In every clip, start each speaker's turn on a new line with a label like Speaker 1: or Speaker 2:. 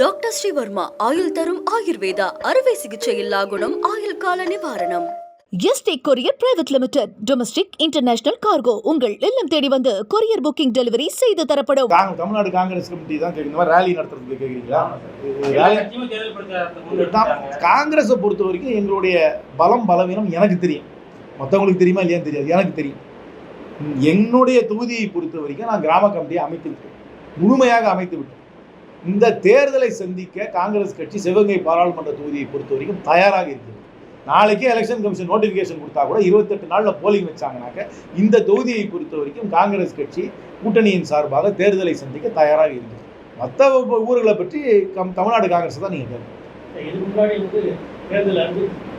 Speaker 1: Doctor Sreevarma ஆயுள் தரும் ஆயுர்வேதா அறுவை சிகிச்சை இல்லா குணம் ஆயுள் கால நிவாரணம்.
Speaker 2: ST courier private limited domestic international cargo உங்கள் இல்லம் தேடி வந்து கொரியர் புக்கிங் டெலிவரி செய்து தரப்படும்.
Speaker 3: தமிழ்நாடு காங்கிரஸ் கமிட்டி தான் மாதிரி ரேலி நடத்துறதுக்கு கேட்குறீங்களா. காங்கிரஸை பொறுத்த வரைக்கும் எங்களுடைய பலம் பலவீனம் எனக்கு தெரியும். மற்றவங்களுக்கு தெரியுமா இல்லையான்னு தெரியாது. எனக்கு தெரியும். என்னுடைய தொகுதியை பொறுத்த வரைக்கும் நான் கிராம கமிட்டியை அமைத்து விட்டேன். முழுமையாக அமைத்து விட்டேன். இந்த தேர்தலை சந்திக்க காங்கிரஸ் கட்சி சிவகங்கை பாராளுமன்ற தொகுதியை பொறுத்த வரைக்கும் தயாராக இருக்குது நாளைக்கே எலெக்ஷன் கமிஷன் நோட்டிஃபிகேஷன் கொடுத்தா கூட இருபத்தெட்டு நாளில் போலிங் வச்சாங்கனாக்க இந்த தொகுதியை பொறுத்த வரைக்கும் காங்கிரஸ் கட்சி கூட்டணியின் சார்பாக தேர்தலை சந்திக்க தயாராக இருக்குது மற்ற ஊர்களை பற்றி கம் தமிழ்நாடு காங்கிரஸ் தான் நீங்கள் கேட்கணும்
Speaker 4: இதுக்கு முன்னாடி வந்து தேர்தல்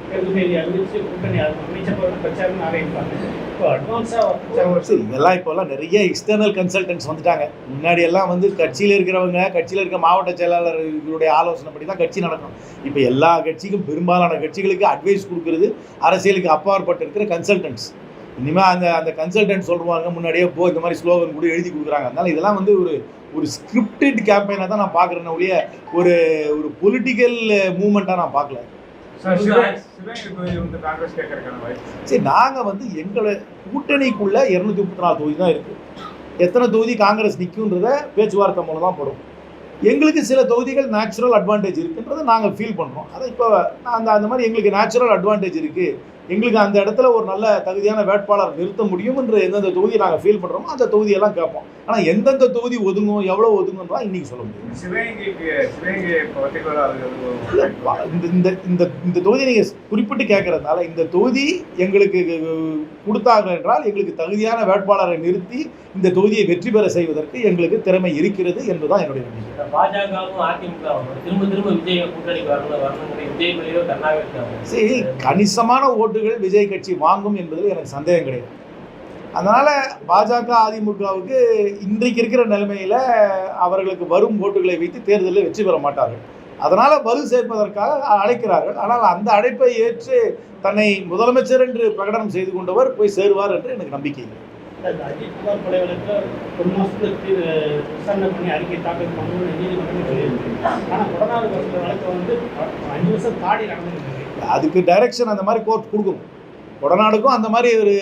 Speaker 4: தேர்தல் அறிவிச்சு கூட்டணி அமைச்சர் பிரச்சாரம் ஆரம்பிப்பாங்க இப்போ
Speaker 3: சரி இதெல்லாம் இப்போல்லாம் நிறைய எக்ஸ்டர்னல் கன்சல்டன்ஸ் வந்துட்டாங்க. முன்னாடி எல்லாம் வந்து கட்சியில் இருக்கிறவங்க கட்சியில் இருக்க மாவட்ட செயலாளர் இவருடைய ஆலோசனைப்படி தான் கட்சி நடக்கும். இப்போ எல்லா கட்சிக்கும் பெரும்பாலான கட்சிகளுக்கு அட்வைஸ் கொடுக்கறது அரசியலுக்கு அப்பாற்பட்டு இருக்கிற கன்சல்டன்ஸ் இனிமேல் அந்த அந்த கன்சல்டன்ட் சொல்லுவாங்க முன்னாடியே போ இந்த மாதிரி ஸ்லோகன் கூட எழுதி கொடுக்குறாங்க. அதனால இதெல்லாம் வந்து ஒரு ஒரு ஸ்கிரிப்டட் கேம்பெயினாக தான் நான் பார்க்குறேன்னு ஒழிய ஒரு ஒரு பொலிட்டிக்கல் மூமெண்ட்டாக நான் பார்க்கல.
Speaker 5: சார்
Speaker 3: நாங்கள் வந்து எங்களை கூட்டணிக்குள்ள இரநூத்தி முப்பத்தி நாலு தொகுதி தான் இருக்குது எத்தனை தொகுதி காங்கிரஸ் நிற்குன்றத பேச்சுவார்த்தை மூலம் தான் படும் எங்களுக்கு சில தொகுதிகள் நேச்சுரல் அட்வான்டேஜ் இருக்குன்றதை நாங்கள் ஃபீல் பண்ணுறோம் அதை இப்போ அந்த அந்த மாதிரி எங்களுக்கு நேச்சுரல் அட்வான்டேஜ் இருக்குது எங்களுக்கு அந்த இடத்துல ஒரு நல்ல தகுதியான வேட்பாளர் நிறுத்த முடியும்ன்ற எந்தெந்த தொகுதியை நாங்கள் ஃபீல் பண்ணுறோமோ அந்த தொகுதியெல்லாம் கேட்போம். ஆனால் எந்தெந்த தொகுதி ஒதுங்கும் எவ்வளோ ஒதுங்குன்றதா இன்றைக்கி சொல்ல முடியும் இந்த இந்த இந்த தொகுதி நீங்கள் குறிப்பிட்டு கேட்கறதுனால இந்த தொகுதி எங்களுக்கு கொடுத்தாங்க என்றால் எங்களுக்கு தகுதியான வேட்பாளரை நிறுத்தி இந்த தொகுதியை வெற்றி பெற செய்வதற்கு எங்களுக்கு திறமை இருக்கிறது என்பதுதான் என்னுடைய நம்பிக்கை.
Speaker 6: பாஜகவும் அதிமுகவும் திரும்ப திரும்ப விஜய் வரணும் இருக்காங்க
Speaker 3: சரி கணிசமான ஓட்டுகள் விஜய் கட்சி வாங்கும் என்பதில் எனக்கு சந்தேகம் கிடையாது. அதனால பாஜக அதிமுகவுக்கு இன்றைக்கு இருக்கிற நிலைமையில அவர்களுக்கு வரும் ஓட்டுகளை வைத்து தேர்தலில் வெற்றி பெற மாட்டார்கள். அதனால வலு சேர்ப்பதற்காக அழைக்கிறார்கள். ஆனால் அந்த அழைப்பை ஏற்று தன்னை முதலமைச்சர் என்று பிரகடனம் செய்து கொண்டவர் போய் சேருவார் என்று எனக்கு நம்பிக்கை இல்லை
Speaker 4: இந்த அஜித்குமார் கொலை வழக்கில் ஒரு மாதத்துக்கு விசாரணை பண்ணி அறிக்கை தாக்கல் பண்ணணும்னு நீதிமன்றம் சொல்லியிருக்கு. ஆனால் கொடநாடு வழக்கு வழக்கு வந்து அஞ்சு வருஷம் தாண்டி நடந்துருக்கு
Speaker 3: அதுக்கு டைரக்ஷன் அந்த மாதிரி கோர்ட் கொடுக்கும். கொடநாடுக்கும் அந்த மாதிரி ஒரு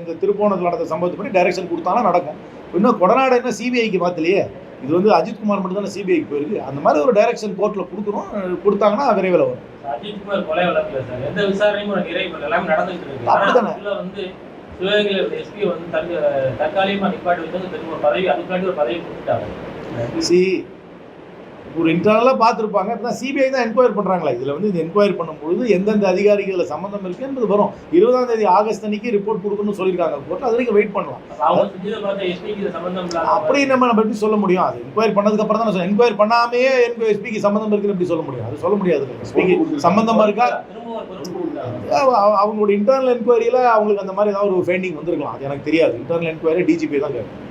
Speaker 3: இந்த திருப்போணத்தில் நடந்த சம்பவத்துப்படி டைரக்ஷன் கொடுத்தாலும் நடக்கும். இன்னும் கொடநாடு என்ன சிபிஐக்கு மாத்தலையே இது வந்து அஜித்குமார் மட்டும் தானே சிபிஐக்கு போயிருக்கு. அந்த மாதிரி ஒரு டைரக்ஷன் கோர்ட்டில் கொடுக்கணும் கொடுத்தாங்கன்னா விரைவில் வரும்.
Speaker 6: அஜித்குமார் கொலை வழக்குல சார் எந்த விசாரணையும் நிறைவு எல்லாமே நடந்துட்டு இருக்கு. ஆனா எஸ்பி வந்து தற்காலிகமாக தற்காலிகமா நிப்பாட்டி வச்சு திரும்ப ஒரு பதவி அதுக்காண்டி ஒரு பதவி கொடுத்துட்டாங்க.
Speaker 3: ஒரு இன்டர்னலாக பார்த்துருப்பாங்க. இப்போ சிபிஐ தான் என்கொயர் பண்ணுறாங்களா இதில் வந்து இது என்கொயரி பண்ணும்பொழுது எந்தெந்த அதிகாரிகளில் சம்மந்தம் இருக்கு என்பது வரும். இருபதாம் தேதி ஆகஸ்ட் அன்னைக்கு ரிப்போர்ட் கொடுக்கணும்னு சொல்லியிருக்காங்க. கோர்ட் அது வரைக்கும் வெயிட் பண்ணலாம். அப்படி நம்ம நம்ம எப்படி சொல்ல முடியும்? அது என்கொயரி பண்ணதுக்கு அப்புறம் தான் என்கொயரி பண்ணாமையே என்கொயரி எஸ்பிக்கு சம்மந்தம் இருக்குன்னு எப்படி சொல்ல முடியும்? அது சொல்ல முடியாது. எஸ்பிக்கு சம்பந்தமா இருக்கா?
Speaker 6: திரும்ப ஒரு பொறுப்பு கொடுத்தாங்க
Speaker 3: அவ- அவ- அவங்களுடைய இன்டர்னல் என்கொயரியில் அவங்களுக்கு அந்த மாதிரி ஏதாவது ஒரு ஃபைண்டிங் வந்திருக்கலாம். அது எனக்கு தெரியாது. இன்டர்னல் என்கொயரி டிஜிபி தான் கேட்கும்.